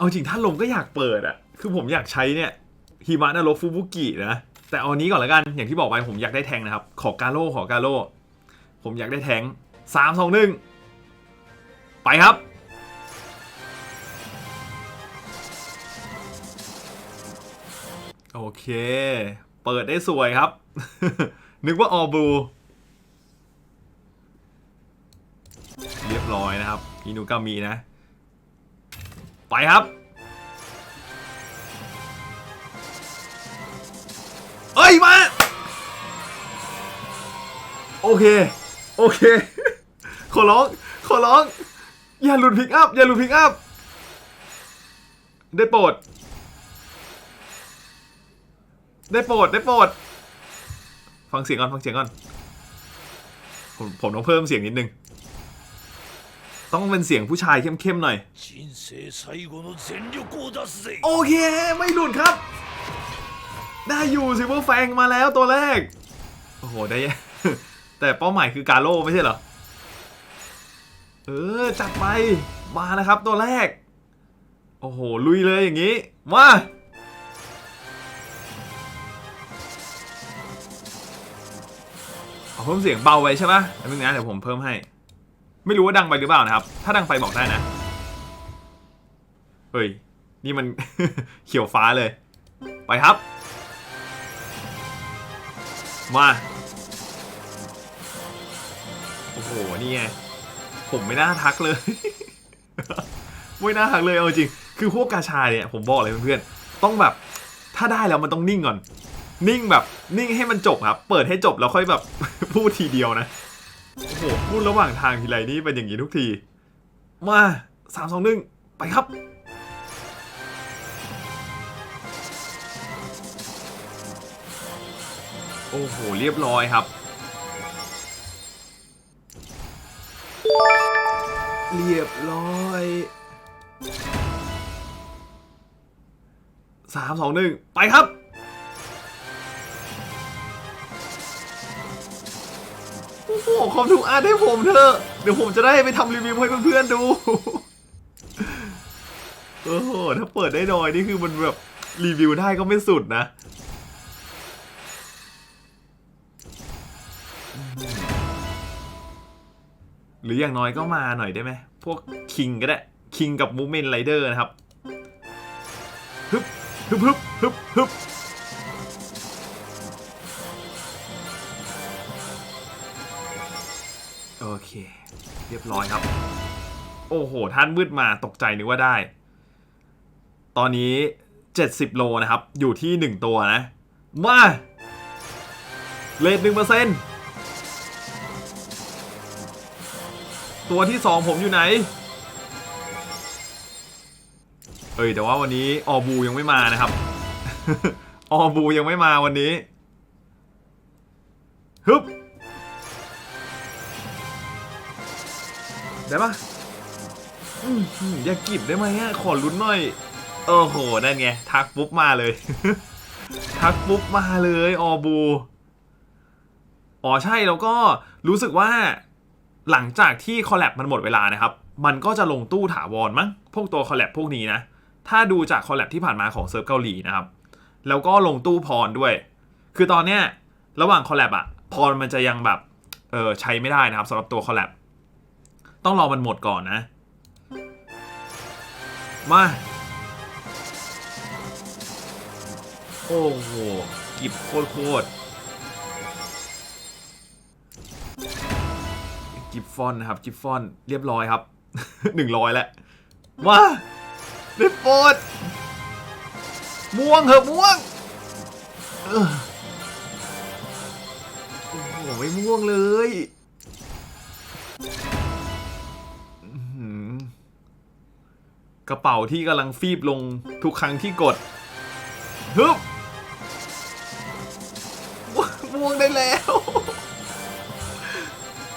เอาจริงถ้าลงก็อยากเปิดอะคือผมอยากใช้เนี่ยหิมะนรกฟูบุกินะ แต่เอาอันนี้ก่อนละกัน อย่างที่บอกไปผมอยากได้แทงนะครับ ขอกาโร่ขอกาโร่ผมอยากได้แทงสามสองหนึ่งไปครับ โอเค เปิดได้สวยครับ นึกว่าออบูเรียบร้อยนะครับ อินุกามีนะ ไปครับเอ้ยมา โอเค โอเค ขอร้อง ขอร้อง อย่าหลุดพิกอัพ อย่าหลุดพิกอัพ ได้โปรด ได้โปรด ได้โปรด ฟังเสียงก่อน ฟังเสียงก่อน ผมผมต้องเพิ่มเสียงนิดนึง ต้องเป็นเสียงผู้ชายเข้มๆหน่อย โอเค ไม่หลุดครับ ได้อยู่ซิเวอร์แฟงมาแล้วตัวแรก โอ้โห ได้ แต่เป้าหมายคือกาโลไม่ใช่เหรอ เออ จัดไป มาแล้วครับตัวแรก โอ้โห ลุยเลยอย่างนี้ มาเอาเพิ่มเสียงเบาไว้ใช่ไหมแป๊บนึงนะเดี๋ยวผมเพิ่มให้ ไม่รู้ว่าดังไปหรือเปล่านะครับ ถ้าดังไปบอกได้นะ เฮ้ย นี่มัน เขียวฟ้าเลย ไปครับ มา โอ้โห นี่ไง ผมไม่น่าทักเลย ไม่น่าทักเลยเอาจริง คือพวกกาชาเนี่ย ผมบอกเลยเพื่อนๆ ต้องแบบ ถ้าได้แล้วมันต้องนิ่งก่อน นิ่งแบบ นิ่งให้มันจบครับ เปิดให้จบแล้วค่อยแบบพูดทีเดียวนะ โอ้โหพูดระหว่างทางทีไรนี่เป็นอย่างนี้ทุกที มาสามสองหนึ่งไปครับ โอ้โห เรียบร้อยครับ เรียบร้อยสามสองหนึ่งไปครับ โอ้คอมถูกอาร์ตให้ผมเถอะเดี๋ยวผมจะได้ไปทำรีวิวให้เพื่อนๆดูโอ้โหถ้าเปิดได้น้อยนี่คือมันแบบรีวิวได้ก็ไม่สุดนะหรืออย่างน้อยก็มาหน่อยได้ไหม พวกคิงก็ได้ คิงกับมูเมนไรเดอร์นะครับ ฮึบฮึบฮึบฮึบฮึบ เคเรียบร้อยครับ โอ้โหท่านมืดมาตกใจนึกว่าได้ ตอนนี้ 70 โลนะครับ อยู่ที่ 1 ตัวนะ มาเลทหนึ่งเปอร์เซ็นต์ตัวที่สองผมอยู่ไหน เอ้ยแต่ว่าวันนี้ออบูยังไม่มานะครับ ออบูยังไม่มาวันนี้ฮึบ ได้ปะอืมอย่ากิบได้ไหมอะขอลุ้นหน่อย โอ้โห นั่นไง ทักปุ๊บมาเลย ทักปุ๊บมาเลยออบู อ๋อใช่แล้วก็รู้สึกว่า หลังจากที่คอลแลบมันหมดเวลานะครับ มันก็จะลงตู้ถาวรมั้ง พวกตัวคอลแลบพวกนี้นะ ถ้าดูจากคอลแลบที่ผ่านมาของเซิร์ฟเกาหลีนะครับ แล้วก็ลงตู้พรด้วย คือตอนเนี้ยระหว่างคอลแลบอะพรมันจะยังแบบเออใช้ไม่ได้นะครับสำหรับตัวคอลแลบ ต้องรอมันหมดก่อนนะ มา โอ้โหกิบโคตรโคตรกิฟฟอนนะครับกิฟฟอนเรียบร้อยครับหนึ่งร้อยแล้วมาได้โปรดม่วงเหอะม่วงโอ้โหไม่ม่วงเลย กระเป๋าที่กำลังฟีบลงทุกครั้งที่กดฮึบม่วงได้แล้ว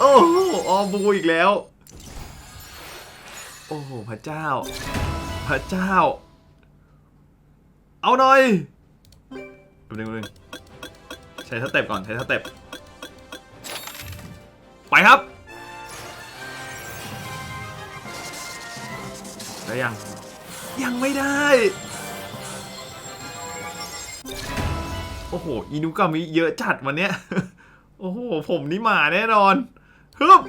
โอ้โหออบูอีกแล้ว โอ้โห พระเจ้า พระเจ้า เอาหน่อยแป๊บนึงแป๊บนึงใช้สเต็ปก่อน ใช้สเต็ปไปครับ ได้ยัง ยังไม่ได้ โอ้โหอินุกามิเยอะจัดวันเนี้ย โอ้โห ผมนี่หมาแน่นอนฮึบ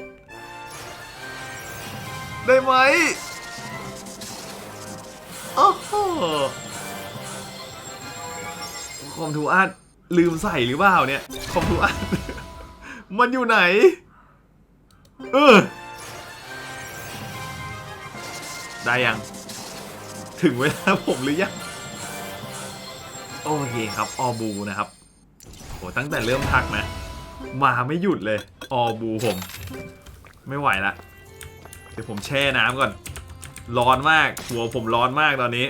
ได้ไหมโอ้โหคอมทูอาร์ตลืมใส่หรือเปล่าเนี่ย คอมทูอาร์ตมันอยู่ไหน เออ ได้ยัง ถึงเวลาผมหรือยัง โอเคครับ ออบูนะครับโหตั้งแต่เริ่มพักนะ มาไม่หยุดเลย ออบูผม ไม่ไหวละ เดี๋ยวผมแช่น้ำก่อน ร้อนมาก หัวผมร้อนมากตอนนี้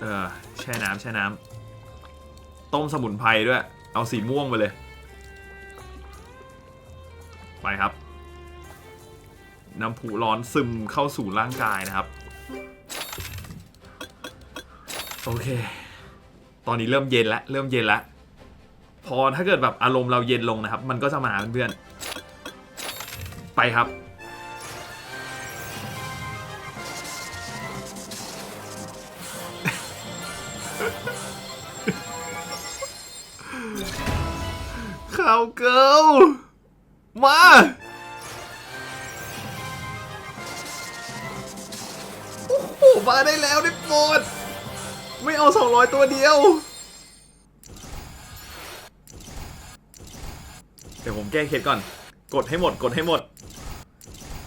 เออแช่น้ำแช่น้ำต้มสมุนไพรด้วย เอาสีม่วงไปเลย ไปครับ น้ำพุร้อนซึมเข้าสู่ร่างกายนะครับ โอเค ตอนนี้เริ่มเย็นแล้วเริ่มเย็นแล้วพอถ้าเกิดแบบอารมณ์เราเย็นลงนะครับ มันก็จะมาเพื่อนๆไปครับ ข่าวเกิลมา โอ้โหมาได้แล้วได้โปรดไม่เอา 200 ตัวเดียว เดี๋ยวผมแก้เคล็ดก่อน กดให้หมดกดให้หมด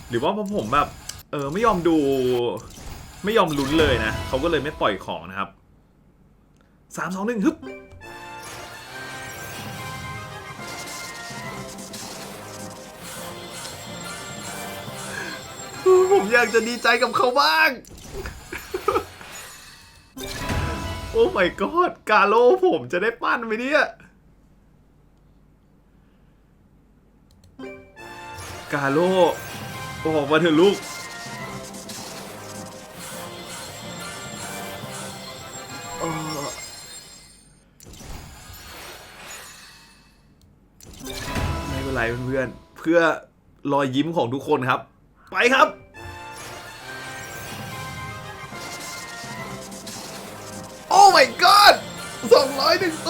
หรือว่าเพราะผมแบบ เออ ไม่ยอมดู ไม่ยอมลุ้นเลยนะ เขาก็เลยไม่ปล่อยของนะครับสามสองหนึ่งฮึบผมอยากจะดีใจกับเขาบ้าง โอ้ my god กาโลผมจะได้ปั้นไหมเนี่ย กาโลออกมาเถอะลูก ไม่เป็นไรเพื่อนๆเพื่อรอยยิ้มของทุกคนครับ ไปครับ ส